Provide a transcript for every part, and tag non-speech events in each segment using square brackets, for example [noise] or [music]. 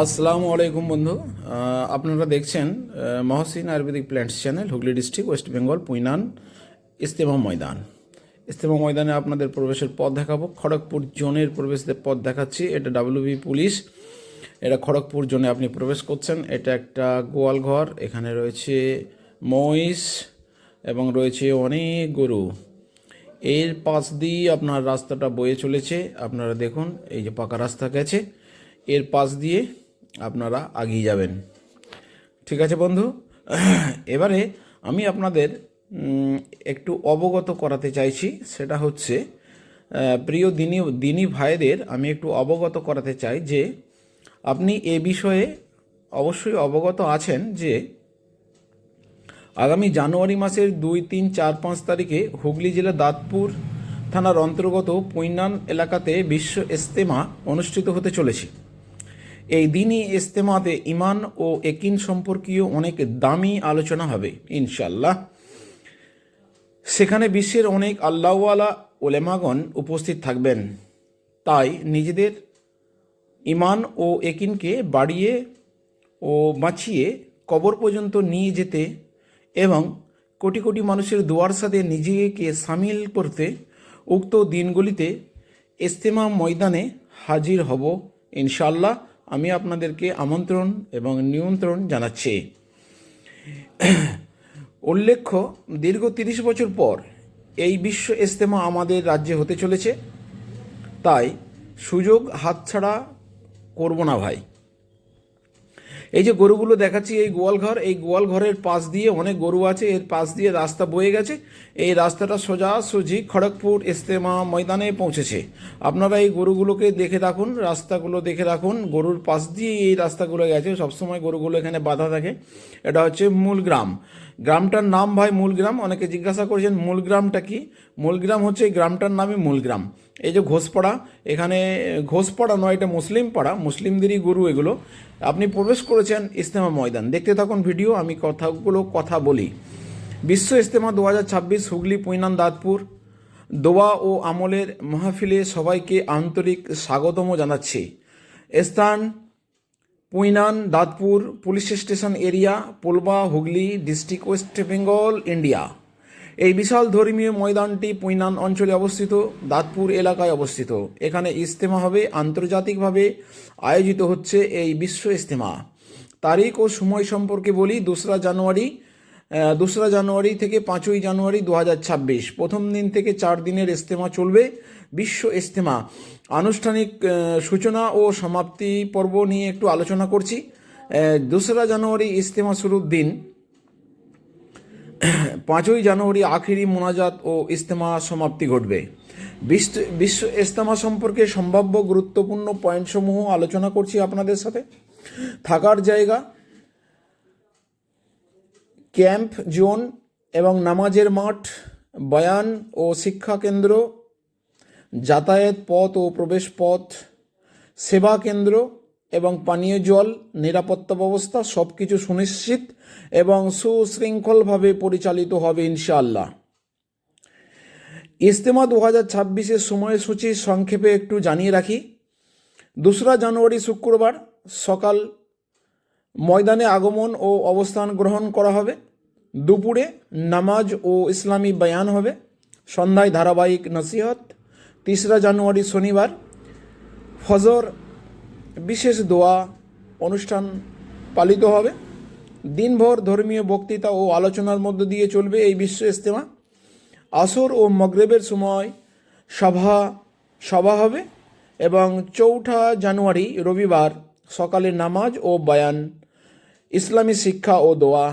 আসসালামু আলাইকুম বন্ধু। আপনারা দেখছেন Mohsin Ayurvedic plants channel, Hooghly district, west Bengal, Puinan, ইস্তেমা ময়দান। ইস্তেমা ময়দানে আপনাদের প্রবেশের পথ দেখাবো। খড়গপুর জোনের প্রবেশের পথ দেখাচ্ছি। এটা ডাব্লিউবি পুলিশ। এটা খড়গপুর জোনে আপনি প্রবেশ করছেন। এটা একটা গোয়াল ঘর। এখানে রয়েছে মহিষ এবং রয়েছে অনেক গরু। এর পাশ দিয়ে আপনার রাস্তাটা বয়ে চলেছে। আপনারা দেখুন, এই যে পাকা রাস্তা গেছে। এর পাশ দিয়ে আপনারা আগিয়ে যাবেন। ঠিক আছে বন্ধু? এবারে আমি আপনাদের একটু অবগত করাতে চাইছি। সেটা হচ্ছে প্রিয় দিনী দিনী ভাইদের আমি একটু অবগত করাতে চাই যে, আপনি এ বিষয়ে অবশ্যই অবগত আছেন যে, আগামী জানুয়ারি মাসের দুই, তিন, চার, পাঁচ তারিখে হুগলি জেলা দাঁতপুর থানার অন্তর্গত পৈনান এলাকাতে বিশ্ব ইস্তেমা অনুষ্ঠিত হতে চলেছে। এই দিনই ইস্তেমাতে ইমান ও একিন সম্পর্কীয় অনেক দামি আলোচনা হবে ইনশাল্লাহ সেখানে বিশ্বের অনেক আল্লাহওয়ালা ওলেমাগণ উপস্থিত থাকবেন। তাই নিজেদের ইমান ও একিনকে বাড়িয়ে ও বাঁচিয়ে কবর পর্যন্ত নিয়ে যেতে এবং কোটি কোটি মানুষের দুয়ার সাথে নিজেকে সামিল করতে উক্ত দিনগুলিতে ইস্তেমা ময়দানে হাজির হব ইনশাল্লাহ আমি আপনাদেরকে আমন্ত্রণ এবং নিয়ন্ত্রণ জানাচ্ছি। উল্লেখ্য, দীর্ঘ তিরিশ বছর পর এই বিশ্ব ইস্তেমা আমাদের রাজ্যে হতে চলেছে। তাই সুযোগ হাতছাড়া করব না ভাই। এই যে গরুগুলো দেখাচ্ছি, এই গোয়াল ঘর, এই গোয়াল ঘরের পাশ দিয়ে অনেক গরু আছে, এর পাশ দিয়ে রাস্তা বয়ে গেছে। এই রাস্তাটা সোজা সুজি খড়গপুর ইস্তেমা ময়দানে পৌঁছেছে। আপনারা এই গরুগুলোকে দেখে রাখুন রাস্তাগুলো দেখে রাখুন। গরুর পাশ দিয়ে এই রাস্তাগুলো গেছে। সবসময় গরুগুলো এখানে বাধা থাকে। এটা হচ্ছে মূল গ্রাম। গ্রামটার নাম ভাই মূল গ্রাম অনেকে জিজ্ঞাসা করেছেন মূল গ্রামটা কি? মূল গ্রাম হচ্ছে এই গ্রামটার নামই মূল গ্রাম এই যে ঘোষপাড়া, এখানে, ঘোষপাড়া নয়, এটা মুসলিম পাড়া মুসলিমদেরই গুরু এগুলো। আপনি প্রবেশ করেছেন ইস্তেমা ময়দান। দেখতে থাকুন ভিডিও, আমি কথাগুলো কথা বলি। বিশ্ব ইস্তেমা দু হাজার ছাব্বিশ, হুগলি, পুইনান, দাঁতপুর। দোয়া ও আমলের মাহফিলে সবাইকে আন্তরিক স্বাগতম জানাচ্ছি। স্থান Puinan, Dantpur, police station area, Polba, Hooghly, district west Bengal, India. এই বিশাল ধর্মীয় ময়দানটি পুইনান অঞ্চলে অবস্থিত, দাঁতপুর এলাকায় অবস্থিত। এখানে ইজতেমা হবে, আন্তর্জাতিকভাবে আয়োজিত হচ্ছে এই বিশ্ব ইজতেমা। তারিখ ও সময় সম্পর্কে বলি, দোসরা জানুয়ারি দোসরা জানুয়ারি থেকে পাঁচই জানুয়ারি দু হাজার ছাব্বিশ। প্রথম দিন থেকে চার দিনের ইস্তেমা চলবে। বিশ্ব ইস্তেমা। আনুষ্ঠানিক সূচনা ও সমাপ্তি পর্ব নিয়ে একটু আলোচনা করছি। দোসরা জানুয়ারি ইস্তেমা শুরুর দিন। পাঁচই জানুয়ারি আখেরি মোনাজাত ও ইস্তেমা সমাপ্তি ঘটবে। বিশ্ব বিশ্ব ইস্তেমা সম্পর্কে সম্ভাব্য গুরুত্বপূর্ণ পয়েন্টসমূহ আলোচনা করছি আপনাদের সাথে। থাকার জায়গা ক্যাম্প, জোন এবং নামাজের মাঠ, বয়ান ও শিক্ষা কেন্দ্র, যাতায়াত পথ ও প্রবেশ পথ, সেবা কেন্দ্র এবং পানীয় জল, নিরাপত্তা ব্যবস্থা সব কিছু সুনিশ্চিত এবং সুশৃঙ্খলভাবে পরিচালিত হবে ইনশাআল্লাহ। ইস্তেমা দু হাজার ছাব্বিশের সময়সূচি সংক্ষেপে একটু জানিয়ে রাখি। দোসরা জানুয়ারি শুক্রবার সকাল ময়দানে আগমন ও অবস্থান গ্রহণ করা হবে। দুপুরে নামাজ ও ইসলামী বয়ান হবে। সন্ধ্যায় ধারাবাহিক নসিহত। তিসরা জানুয়ারি শনিবার। ফজর বিশেষ দোয়া অনুষ্ঠান পালিত হবে। দিনভর ধর্মীয় বক্তৃতা ও আলোচনার মধ্য দিয়ে চলবে এই বিশ্ব ইজতেমা। আসর ও মগরেবের সময় সভা সভা হবে এবং চৌঠা জানুয়ারি রবিবার সকালে নামাজ ও বয়ান ইসলামী শিক্ষা ও দোয়া,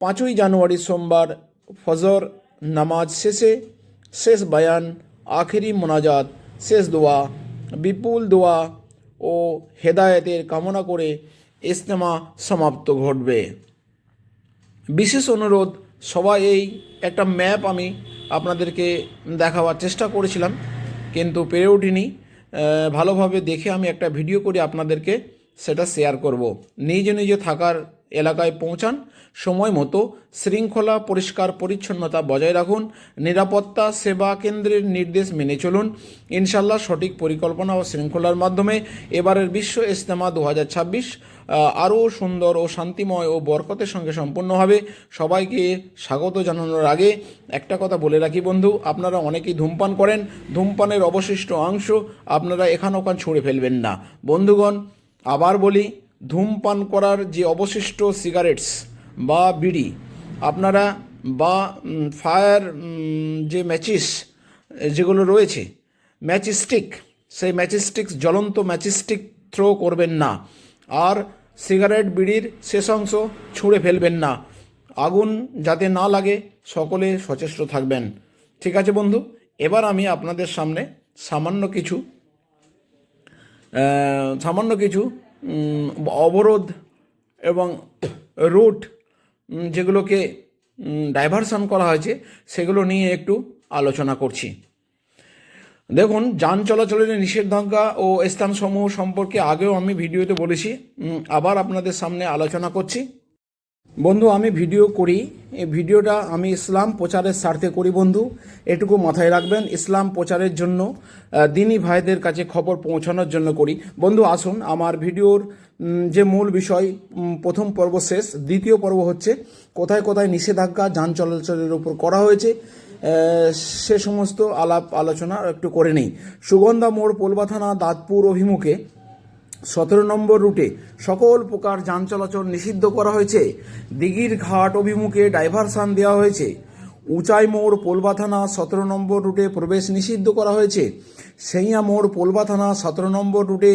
পাঁচই জানুয়ারি সোমবার ফজর নামাজ শেষে শেষ বয়ান, আখেরি মোনাজাত, শেষ দোয়া, বিপুল দোয়া ও হেদায়েতের কামনা করে ইস্তেমা সমাপ্ত ঘটবে। বিশেষ অনুরোধ, সবাই এই একটা ম্যাপ আমি আপনাদেরকে দেখাবার চেষ্টা করেছিলাম, কিন্তু পেরে উঠিনি। ভালোভাবে দেখে আমি একটা ভিডিও করে আপনাদেরকে সেটা শেয়ার করব। নিজে নিজে থাকার এলাকায় পৌঁছান। সময় মতো শৃঙ্খলা, পরিষ্কার, পরিচ্ছন্নতা বজায় রাখুন। নিরাপত্তা, সেবা কেন্দ্রের নির্দেশ মেনে চলুন। ইনশাল্লাহ সঠিক পরিকল্পনা ও শৃঙ্খলার মাধ্যমে এবারের বিশ্ব ইস্তেমা দু হাজার ছাব্বিশ আরও সুন্দর ও শান্তিময় ও বরকতের সঙ্গে সম্পন্ন হবে। সবাইকে স্বাগত জানানোর আগে একটা কথা বলে রাখি বন্ধু, আপনারা অনেকেই ধূমপান করেন। ধূমপানের অবশিষ্ট অংশ আপনারা এখান ওখান ছুঁড়ে ফেলবেন না। বন্ধুগণ আবার বলি, ধূমপান করার যে অবশিষ্ট সিগারেটস বা বিড়ি, আপনারা বা ফায়ার যে ম্যাচিস যেগুলো রয়েছে ম্যাচিস্টিক সেই ম্যাচিস্টিক জ্বলন্ত ম্যাচিস্টিক থ্রো করবেন না। আর সিগারেট বিড়ির শেষ অংশ ছুঁড়ে ফেলবেন না। আগুন যাতে না লাগে, সকলে সচেষ্ট থাকবেন। ঠিক আছে বন্ধু, এবার আমি আপনাদের সামনে সামান্য কিছু সামান্য কিছু অবরোধ এবং রুট যেগুলোকে ডাইভারশন করা হয়েছে, সেগুলো নিয়ে একটু আলোচনা করছি। দেখুন, যান চলাচলের নিষেধাজ্ঞা ও স্থানসমূহ সম্পর্কে আগেও আমি ভিডিওতে বলেছি আবার আপনাদের সামনে আলোচনা করছি। বন্ধু, আমি ভিডিও করি। এই ভিডিওটা আমি ইসলাম প্রচারের স্বার্থে করি বন্ধু। এটুকু মাথায় রাখবেন, ইসলাম প্রচারের জন্য দিনী ভাইদের কাছে খবর পৌঁছানোর জন্য করি। বন্ধু, আসুন, আমার ভিডিওর যে মূল বিষয় প্রথম পর্ব শেষ, দ্বিতীয় পর্ব হচ্ছে, কোথায় কোথায় নিষেধাজ্ঞা, যান চলাচলের উপর করা হয়েছে সে সমস্ত আলাপ আলোচনা একটু করে নেই। সুগন্ধা মোড় পোলবা থানা দাঁতপুর অভিমুখে সতেরো নম্বর রুটে সকল প্রকার যান চলাচল নিষিদ্ধ করা হয়েছে। দিঘির ঘাট অভিমুখে ডাইভারসান দেওয়া হয়েছে। উঁচাই মোড় পোলবা থানা সতেরো নম্বর রুটে প্রবেশ নিষিদ্ধ করা হয়েছে। সেইয়া মোড় পোলবা থানা সতেরো নম্বর রুটে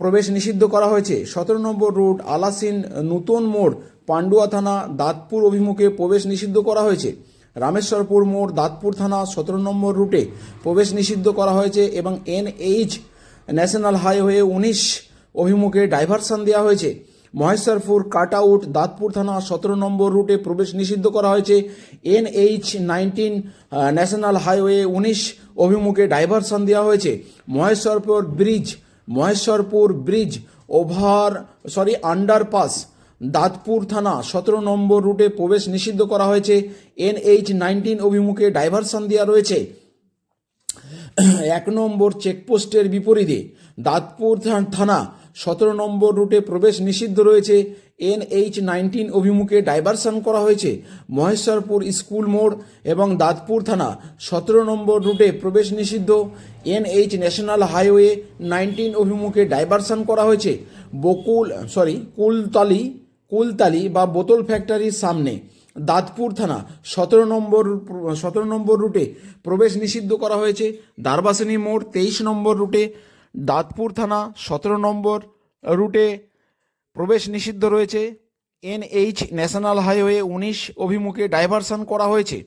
প্রবেশ নিষিদ্ধ করা হয়েছে। সতেরো নম্বর রুট আলাসিন নূতন মোড় পান্ডুয়া থানা দাঁতপুর অভিমুখে প্রবেশ নিষিদ্ধ করা হয়েছে। রামেশ্বরপুর মোড় দাঁতপুর থানা সতেরো নম্বর রুটে প্রবেশ নিষিদ্ধ করা হয়েছে এবং এনএইচ ন্যাশনাল হাইওয়ে উনিশ অভিমুখে ডাইভারশন দেওয়া হয়েছে। মহেশ্বরপুর কাট আউট দাঁতপুর থানা সতেরো নম্বর রুটে প্রবেশ নিষিদ্ধ করা হয়েছে। এনএইচ নাইনটিন ন্যাশনাল হাইওয়ে উনিশ অভিমুখে ডাইভারশন দেওয়া হয়েছে। Maheshwarpur bridge Maheshwarpur bridge over, sorry, underpass, Dantpur থানা সতেরো নম্বর রুটে প্রবেশ নিষিদ্ধ করা হয়েছে। এনএইচ নাইনটিন অভিমুখে ডাইভারশন দেওয়া রয়েছে। এক নম্বর চেকপোস্টের বিপরীতে দাঁতপুর থানা সতেরো নম্বর রুটে প্রবেশ নিষিদ্ধ রয়েছে। এনএইচ নাইনটিন অভিমুখে ডাইভারশন করা হয়েছে। মহেশ্বরপুর স্কুল মোড় এবং দাঁতপুর থানা সতেরো নম্বর রুটে প্রবেশ নিষিদ্ধ। এনএইচ ন্যাশনাল হাইওয়ে নাইনটিন অভিমুখে ডাইভারশন করা হয়েছে। বকুল, সরি, কুলতালি কুলতালি বা বোতল ফ্যাক্টরির সামনে। দাঁতপুর থানা সতেরো নম্বর সতেরো নম্বর রুটে প্রবেশ নিষিদ্ধ করা হয়েছে। দারবাসিনী মোড় তেইশ নম্বর রুটে দাঁতপুর থানা সতেরো নম্বর রুটে প্রবেশ নিষিদ্ধ রয়েছে। এনএইচ ন্যাশনাল হাইওয়ে উনিশ অভিমুখে ডাইভারশন করা হয়েছে।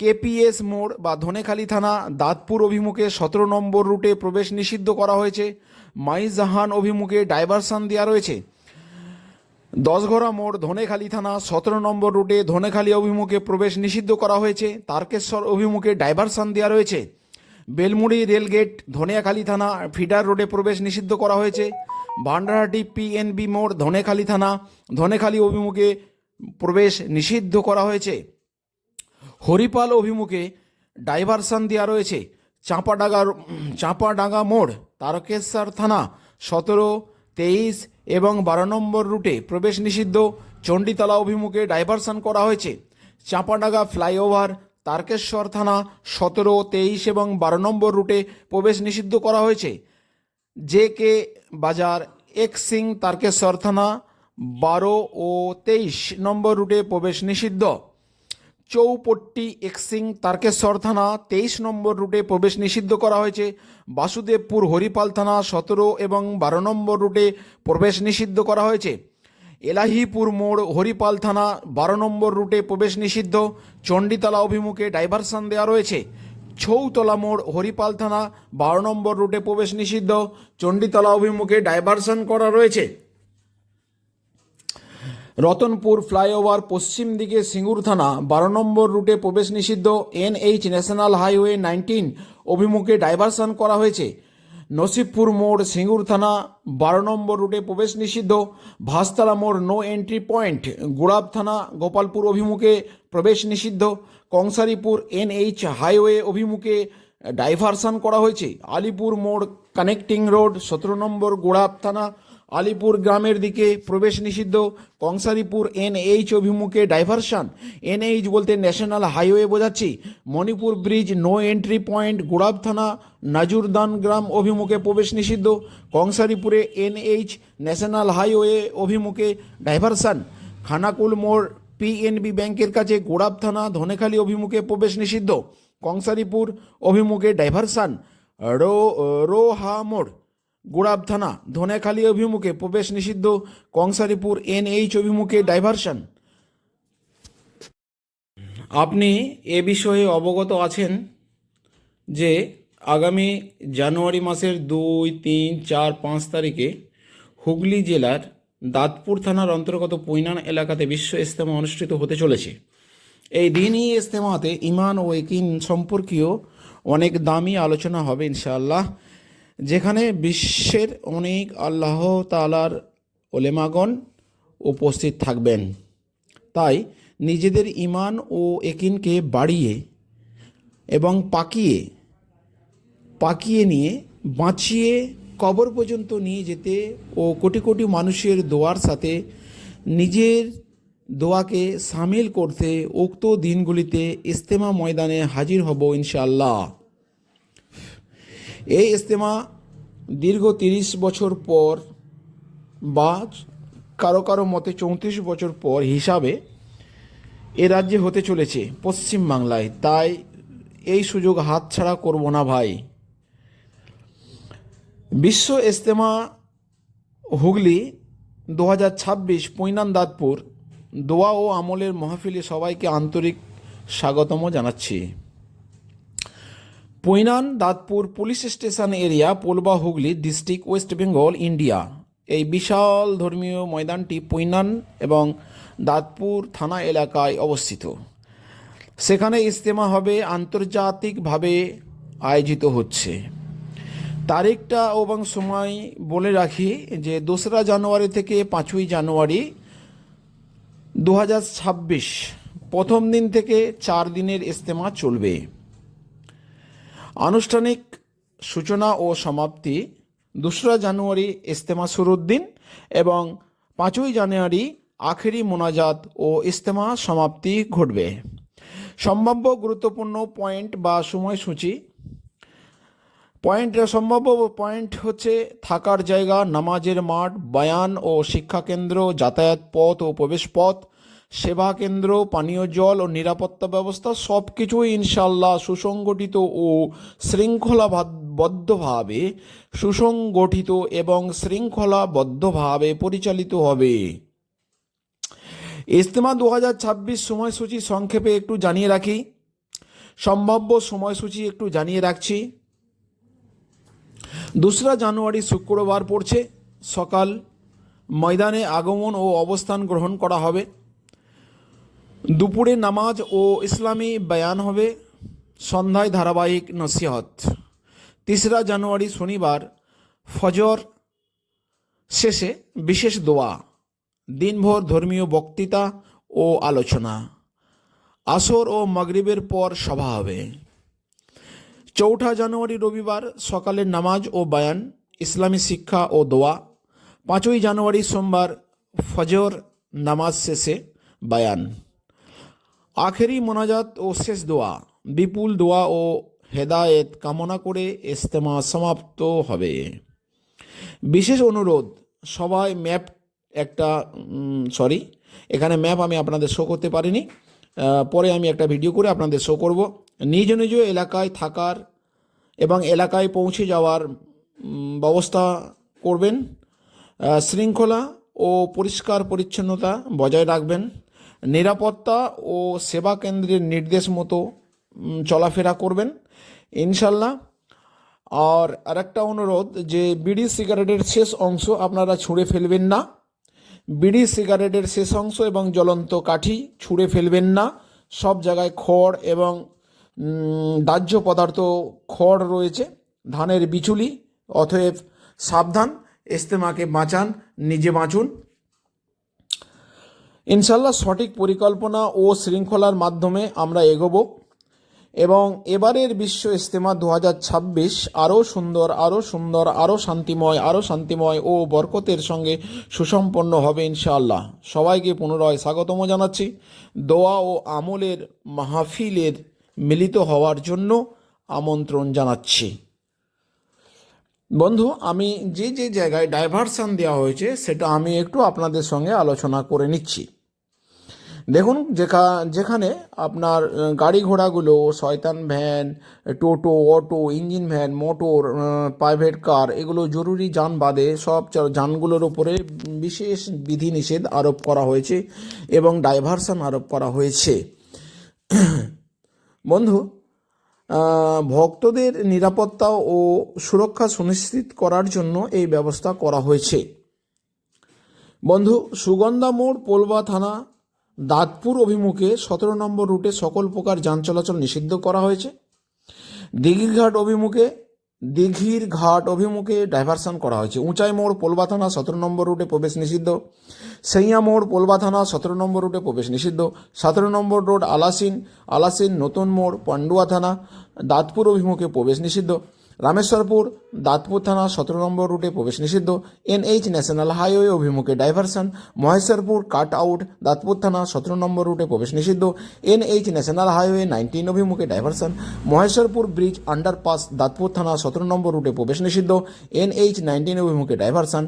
কেপিএস মোড় বা ধনেখালি থানা দাঁতপুর অভিমুখে সতেরো নম্বর রুটে প্রবেশ নিষিদ্ধ করা হয়েছে। মাইজাহান অভিমুখে ডাইভারশন দেওয়া রয়েছে। দশঘরা মোড় ধনেখালি থানা সতেরো নম্বর রুটে ধনেখালি অভিমুখে প্রবেশ নিষিদ্ধ করা হয়েছে। তারকেশ্বর অভিমুখে ডাইভারশন দেওয়া রয়েছে। বেলমুড়ি রেলগেট, ধনিয়াখালী থানা, ফিডার রোডে প্রবেশ নিষিদ্ধ করা হয়েছে। ভান্ডারহাটি পিএনবি মোড়, ধনেখালী থানা, ধনেখালী অভিমুখে প্রবেশ নিষিদ্ধ করা হয়েছে। হরিপাল অভিমুখে ডাইভারশন দেওয়া রয়েছে। চাঁপাডাঙ্গার চাঁপাডাঙ্গা মোড়, তারকেশ্বর থানা, সতেরো, তেইশ এবং বারো নম্বর রুটে প্রবেশ নিষিদ্ধ। চণ্ডীতলা অভিমুখে ডাইভারশন করা হয়েছে। চাঁপাডাঙ্গা ফ্লাইওভার তারকেশ্বর থানা সতেরো, তেইশ এবং বারো নম্বর রুটে প্রবেশ নিষিদ্ধ করা হয়েছে। জে কে বাজার এক সিং তারকেশ্বর থানা বারো ও তেইশ নম্বর রুটে প্রবেশ নিষিদ্ধ। চৌপট্টি, এক্সিং, তারকেশ্বর থানা তেইশ নম্বর রুটে প্রবেশ নিষিদ্ধ করা হয়েছে। বাসুদেবপুর, হরিপাল থানা সতেরো এবং বারো নম্বর রুটে প্রবেশ নিষিদ্ধ করা হয়েছে। এলাহিপুর মোড়, হরিপাল থানা, বারো নম্বর রুটে প্রবেশ নিষিদ্ধ। চণ্ডীতলা অভিমুখে ডাইভারশন দেওয়া রয়েছে। ছৌতলা মোড়, হরিপাল থানা, বারো নম্বর রুটে প্রবেশ নিষিদ্ধ। চণ্ডীতলা অভিমুখে ডাইভারশন করা রয়েছে। রতনপুর ফ্লাইওভার পশ্চিম দিকে সিঙ্গুর থানা, বারো নম্বর রুটে প্রবেশ নিষিদ্ধ। এনএইচ ন্যাশনাল হাইওয়ে নাইনটিন অভিমুখে ডাইভারশন করা হয়েছে। নসিবপুর মোড় সিঙ্গুর থানা, বারো নম্বর রুটে প্রবেশ নিষিদ্ধ। ভাস্তারা মোড় নো এন্ট্রি পয়েন্ট গোড়াব থানা, গোপালপুর অভিমুখে প্রবেশ নিষিদ্ধ। কংসারীপুর এনএইচ হাইওয়ে অভিমুখে ডাইভারশন করা হয়েছে। আলিপুর মোড় কানেক্টিং রোড সতেরো নম্বর গোড়াব থানা আলিপুর গ্রামের দিকে প্রবেশ নিষিদ্ধ। কংসারীপুর এনএইচ অভিমুখে ডাইভারশন। এনএইচ বলতে ন্যাশনাল হাইওয়ে বোঝাচ্ছি। Manipur bridge no entry point গোড়াব থানা, নাজুরদান গ্রাম অভিমুখে প্রবেশ নিষিদ্ধ। কংসারীপুরে এনএইচ ন্যাশনাল হাইওয়ে অভিমুখে ডাইভারশন। খানাকুল মোড় পিএনবি ব্যাংকের কাছে গোড়াব থানা, ধনেখালি অভিমুখে প্রবেশ নিষিদ্ধ। কংসারীপুর অভিমুখে ডাইভারশন। রো, রোহা মোড়। গোড়াব থানা ধনেখালী অভিমুখে প্রবেশ নিষিদ্ধ, কংসারীপুর এনএইচ অভিমুখে ডাইভারশন। আপনি এ বিষয়ে অবগত আছেন যে আগামী জানুয়ারি মাসের দুই, তিন, চার, পাঁচ তারিখে হুগলি জেলার দাঁতপুর থানার অন্তর্গত পৈনান এলাকাতে বিশ্ব ইস্তেমা অনুষ্ঠিত হতে চলেছে। এই দিনই ইস্তেমাতে ইমান ও একিন সম্পর্কীয় অনেক দামি আলোচনা হবে ইনশাআল্লাহ। যেখানে বিশ্বের অনেক আল্লাহ তালার ওলেমাগণ উপস্থিত থাকবেন। তাই নিজেদের ইমান ও একিনকে বাড়িয়ে এবং পাকিয়ে পাকিয়ে নিয়ে, বাঁচিয়ে কবর পর্যন্ত নিয়ে যেতে ও কোটি কোটি মানুষের দোয়ার সাথে নিজের দোয়াকে সামিল করতে উক্ত দিনগুলিতে ইস্তেমা ময়দানে হাজির হব ইনশাআল্লাহ। এই ইস্তেমা দীর্ঘ তিরিশ বছর পর বা কারও কারও মতে চৌত্রিশ বছর পর হিসাবে এ রাজ্যে হতে চলেছে পশ্চিম বাংলায়। তাই এই সুযোগ হাতছাড়া করব না ভাই। বিশ্ব ইস্তেমা হুগলি দু হাজার ছাব্বিশ পৈনান দোয়া ও আমলের মহফিলে সবাইকে আন্তরিক স্বাগতম জানাচ্ছি। Poinan Dantpur police station area Polba Hooghly district west Bengal, India. এই বিশাল ধর্মীয় ময়দানটি পৈনান এবং দাঁতপুর থানা এলাকায় অবস্থিত। সেখানে ইজতেমা হবে আন্তর্জাতিকভাবে আয়োজিত হচ্ছে। তারিখটা এবং সময় বলে রাখি যে দোসরা জানুয়ারি থেকে পাঁচই জানুয়ারি দু হাজার ছাব্বিশ প্রথম দিন থেকে চার দিনের ইজতেমা চলবে। আনুষ্ঠানিক সূচনা ও সমাপ্তি দোসরা জানুয়ারি ইস্তেমা শুরুর দিন এবং পাঁচই জানুয়ারি আখেরি মোনাজাত ও ইস্তেমা সমাপ্তি ঘটবে। সম্ভাব্য গুরুত্বপূর্ণ পয়েন্ট বা সময়সূচি। পয়েন্ট সম্ভাব্য পয়েন্ট হচ্ছে থাকার জায়গা, নামাজের মাঠ, বায়ান ও শিক্ষাকেন্দ্র, যাতায়াত পথ ও প্রবেশ পথ সেবা কেন্দ্র, পানীয় জল ও নিরাপত্তা ব্যবস্থা সব কিছুই ইনশাল্লাহ সুসংগঠিত ও শৃঙ্খলাবদ্ধভাবে সুসংগঠিত এবং শৃঙ্খলাবদ্ধভাবে পরিচালিত হবে। ইজতেমা দু হাজার ছাব্বিশ সময়সূচি সংক্ষেপে একটু জানিয়ে রাখি। সম্ভাব্য সময়সূচি একটু জানিয়ে রাখছি। দোসরা জানুয়ারি শুক্রবার পড়ছে। সকাল ময়দানে আগমন ও অবস্থান গ্রহণ করা হবে। দুপুরে নামাজ ও ইসলামী বয়ান হবে। সন্ধ্যায় ধারাবাহিক নসিহত। তিসরা জানুয়ারি শনিবার ফজর শেষে বিশেষ দোয়া। দিনভর ধর্মীয় বক্তৃতা ও আলোচনা। আসর ও মাগরিবের পর সভা হবে। চৌঠা জানুয়ারি রবিবার সকালের নামাজ ও বায়ান, ইসলামী শিক্ষা ও দোয়া। পাঁচই জানুয়ারি সোমবার ফজর নামাজ শেষে বায়ান। আখেরি মোনাজাত ও শেষ দোয়া, বিপুল দোয়া ও হেদায়েত কামনা করে ইস্তেমা সমাপ্ত হবে। বিশেষ অনুরোধ, সবাই ম্যাপ একটা সরি এখানে ম্যাপ আমি আপনাদের শো করতে পারিনি। পরে আমি একটা ভিডিও করে আপনাদের শো করব। নিজ নিজ এলাকায় থাকার এবং এলাকায় পৌঁছে যাওয়ার ব্যবস্থা করবেন। শৃঙ্খলা ও পরিষ্কার পরিচ্ছন্নতা বজায় রাখবেন। নিরাপত্তা ও সেবা কেন্দ্রের নির্দেশ মতো চলাফেরা করবেন, ইনশাল্লাহ। আর আরেকটা অনুরোধ যে, বিড়ি সিগারেটের শেষ অংশ আপনারা ছুঁড়ে ফেলবেন না। বিড়ি সিগারেটের শেষ অংশ এবং জ্বলন্ত কাঠি ছুঁড়ে ফেলবেন না। সব জায়গায় খড় এবং দাহ্য পদার্থ খড় রয়েছে। ধানের বিচুলি, অতএব সাবধান, ইস্তেমাকে বাঁচান, নিজে বাঁচুন। ইনশাল্লাহ সঠিক পরিকল্পনা ও শৃঙ্খলার মাধ্যমে আমরা এগোব এবং এবারের বিশ্ব ইজতেমা দু হাজার ছাব্বিশ আরও সুন্দর আরও সুন্দর, আরও শান্তিময় আরও শান্তিময় ও বরকতের সঙ্গে সুসম্পন্ন হবে ইনশাআল্লাহ। সবাইকে পুনরায় স্বাগতম জানাচ্ছি। দোয়া ও আমলের মাহফিলের মিলিত হওয়ার জন্য আমন্ত্রণ জানাচ্ছি। বন্ধু, আমি যে যে জায়গায় ডাইভারশন দেওয়া হয়েছে, সেটা আমি একটু আপনাদের সঙ্গে আলোচনা করে নিচ্ছি। দেখুন, যেখা, যেখানে আপনার গাড়ি ঘোড়াগুলো, শয়তান ভ্যান, টোটো, auto, engine van, motor private car এগুলো জরুরি যান বাদে সব যানগুলোর উপরে বিশেষ বিধিনিষেধ আরোপ করা হয়েছে এবং ডাইভারশন আরোপ করা হয়েছে। [coughs] বন্ধু ভক্তদের নিরাপত্তা ও সুরক্ষা সুনিশ্চিত করার জন্য এই ব্যবস্থা করা হয়েছে। বন্ধু, সুগন্ধা মোড়, পোলবা থানা, দাঁতপুর অভিমুখে সতেরো নম্বর রুটে সকল প্রকার যান চলাচল নিষিদ্ধ করা হয়েছে। দিঘিরঘাট অভিমুখে দিঘির ঘাট অভিমুখে ডাইভারশন করা হয়েছে। উঁচাই মোড় পোলবা থানা সতেরো নম্বর রুটে প্রবেশ নিষিদ্ধ। সেইয়া মোড় পোলবা থানা সতেরো নম্বর রুটে প্রবেশ নিষিদ্ধ। সতেরো নম্বর রোড আলাসিন আলাসিন নতুন মোড় পান্ডুয়া থানা, দাঁতপুর অভিমুখে প্রবেশ নিষিদ্ধ। রামেশ্বরপুর, দাঁতপুর থানা সতেরো নম্বর রুটে প্রবেশ নিষিদ্ধ। এনএইচ ন্যাশনাল হাইওয়ে অভিমুখে diversion Maheshwarpur cut out Dantpur থানা সতেরো নম্বর রুটে প্রবেশ নিষিদ্ধ। এনএইচ ন্যাশনাল হাইওয়ে নাইনটিন অভিমুখে diversion Maheshwarpur bridge underpass Dantpur থানা সতেরো নম্বর রুটে প্রবেশ নিষিদ্ধ। এনএইচ নাইনটিন অভিমুখে ডাইভারশন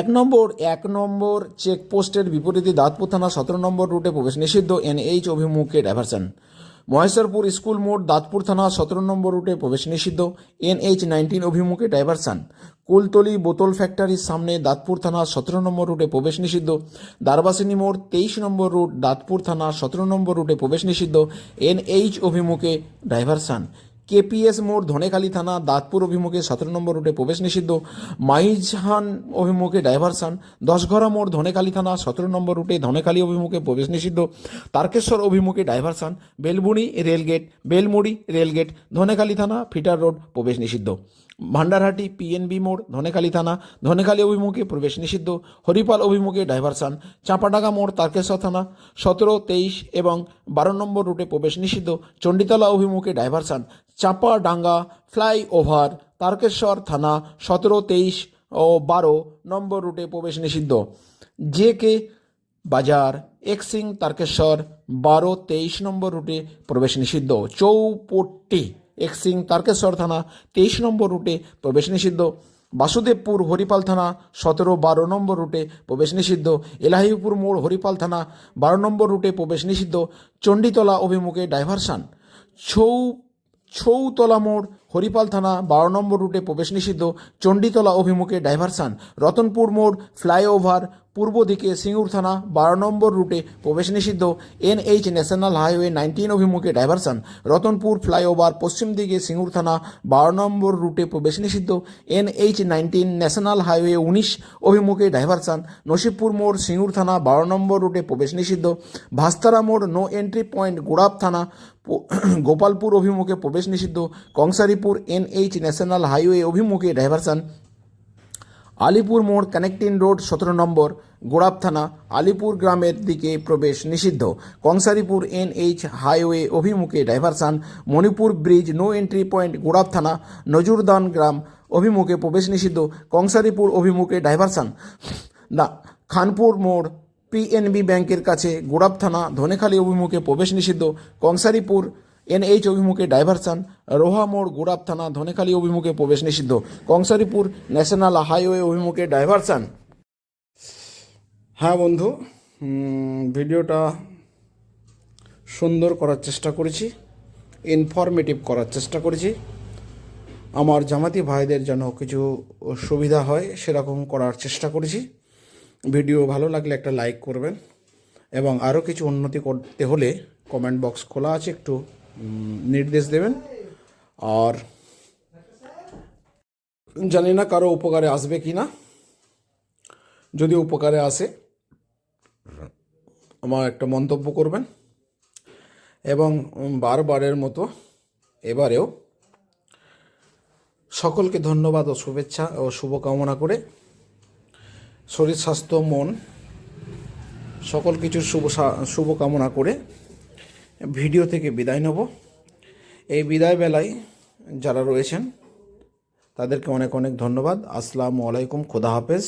এক নম্বর এক নম্বর চেকপোস্টের বিপরীতে দাঁতপুর থানা সতেরো নম্বর রুটে প্রবেশ নিষিদ্ধ। এনএইচ অভিমুখে ডাইভারশন মহেশ্বরপুর স্কুল মোড় দাঁতপুর থানা সতেরো নম্বর রুটে প্রবেশ নিষিদ্ধ। এনএইচ নাইনটিন অভিমুখে ডাইভারশন কুলতলি বোতল ফ্যাক্টরির সামনে দাঁতপুর থানা সতেরো নম্বর রুটে প্রবেশ নিষিদ্ধ। দারবাসিনী মোড় তেইশ নম্বর রুট দাঁতপুর থানা সতেরো নম্বর রুটে প্রবেশ নিষিদ্ধ। এনএইচ অভিমুখে ডাইভারশন কেপিএস মোড়, ধনেখালি থানা, দাঁতপুর অভিমুখে সতেরো নম্বর রুটে প্রবেশ নিষিদ্ধ। মাইজহান অভিমুখে ডাইভারশন। দশঘরা মোড়, ধনেখালি থানা, সতেরো নম্বর রুটে ধনেখালি অভিমুখে প্রবেশ নিষিদ্ধ। তারকেশ্বর অভিমুখে diversion. Belburi rail gate, Belmuri rail gate, Dhanekhali থানা, ফিটার রোড প্রবেশ নিষিদ্ধ। ভান্ডারহাটি পিএনবি মোড়, ধনেখালি থানা, ধনেখালি অভিমুখে প্রবেশ নিষিদ্ধ, হরিপাল অভিমুখে ডাইভারশন, চাঁপাডাঙ্গা মোড়, তারকেশ্বর থানা, সতেরো, তেইশ এবং বারো নম্বর রুটে প্রবেশ নিষিদ্ধ, চণ্ডীতলা অভিমুখে ডাইভারশন, চাঁপাডাঙ্গা ফ্লাইওভার, তারকেশ্বর থানা, সতেরো, তেইশ ও বারো নম্বর রুটে প্রবেশ নিষিদ্ধ। জে কে বাজার, এক্সিং, তারকেশ্বর, বারো, তেইশ নম্বর রুটে প্রবেশ নিষিদ্ধ। চৌপট্টি এক্সিং তারকেশ্বর থানা, তেইশ নম্বর রুটে প্রবেশ নিষিদ্ধ। বাসুদেবপুর, হরিপাল থানা, সতেরো, বারো নম্বর রুটে প্রবেশ নিষিদ্ধ। এলাহিপুর মোড়, হরিপাল থানা, বারো নম্বর রুটে প্রবেশ নিষিদ্ধ। চণ্ডীতলা অভিমুখে ডাইভারশন। ছৌ, ছৌতলা মোড়, হরিপাল থানা, বারো নম্বর রুটে প্রবেশ নিষিদ্ধ। চণ্ডীতলা অভিমুখে ডাইভারশন। রতনপুর মোড়, ফ্লাইওভার পূর্ব দিকে সিঙ্গুর থানা, বারো নম্বর রুটে প্রবেশ নিষিদ্ধ এনএইচ ন্যাশনাল হাইওয়ে নাইনটিন অভিমুখে ডাইভারশন। রতনপুর ফ্লাইওভার পশ্চিম দিকে সিঙ্গুর থানা, বারো নম্বর রুটে প্রবেশ নিষিদ্ধ এনএইচ নাইনটিন ন্যাশনাল হাইওয়ে উনিশ অভিমুখে ডাইভারশন। নসিবপুর মোড়, সিঙ্গুর থানা, বারো নম্বর রুটে প্রবেশ নিষিদ্ধ। ভাস্তারা মোড়, নো এন্ট্রি পয়েন্ট, গোড়াপ থানা [clears throat] গোপালপুর অভিমুখে প্রবেশ নিষিদ্ধ। কংসারিপুর এনএইচ ন্যাশনাল হাইওয়ে অভিমুখে ডাইভারশন। আলিপুর মোড় কানেক্টিং রোড সতেরো নম্বর, গোড়াপ থানা, আলিপুর গ্রামের দিকে প্রবেশ নিষিদ্ধ। কংসারিপুর এনএইচ হাইওয়ে অভিমুখে diversion Manipur bridge no entry point, গোড়াপ থানা নজরদান গ্রাম অভিমুখে প্রবেশ নিষিদ্ধ। কংসারিপুর অভিমুখে ডাইভারশন না, খানপুর মোড় পিএনবি ব্যাংকের কাছে গোড়াপ থানা, ধনেখালী অভিমুখে প্রবেশ নিষিদ্ধ। কংসারিপুর এনএইচ অভিমুখে ডাইভারশন রোহা মোড় গোড়াপ থানা ধনেখালী অভিমুখে প্রবেশ নিষিদ্ধ। কংসারিপুর ন্যাশনাল হাইওয়ে অভিমুখে ডাইভারশন হ্যাঁ বন্ধু ভিডিওটা সুন্দর করার চেষ্টা করেছি ইনফরমেটিভ করার চেষ্টা করেছি। আমার জামাতি ভাইদের যেন কিছু সুবিধা হয়, সেরকম করার চেষ্টা করেছি। ভিডিও ভালো লাগলে একটা লাইক করবেন এবং আরও কিছু উন্নতি করতে হলে কমেন্ট বক্স খোলা আছে, একটু নির্দেশ দেবেন। আর জানি না কারও উপকারে আসবে কি না। যদি উপকারে আসে, আমার একটা মন্তব্য করবেন। এবং বারবারের মতো এবারেও সকলকে ধন্যবাদ ও শুভেচ্ছা ও শুভকামনা করে। শরীর, স্বাস্থ্য, মন, সকল কিছুর শুভ শুভকামনা করে ভিডিও থেকে বিদায় নেব। এই বিদায় বেলায় যারা রয়েছেন, তাদেরকে অনেক অনেক ধন্যবাদ। আসসালামু আলাইকুম, খোদা হাফেজ।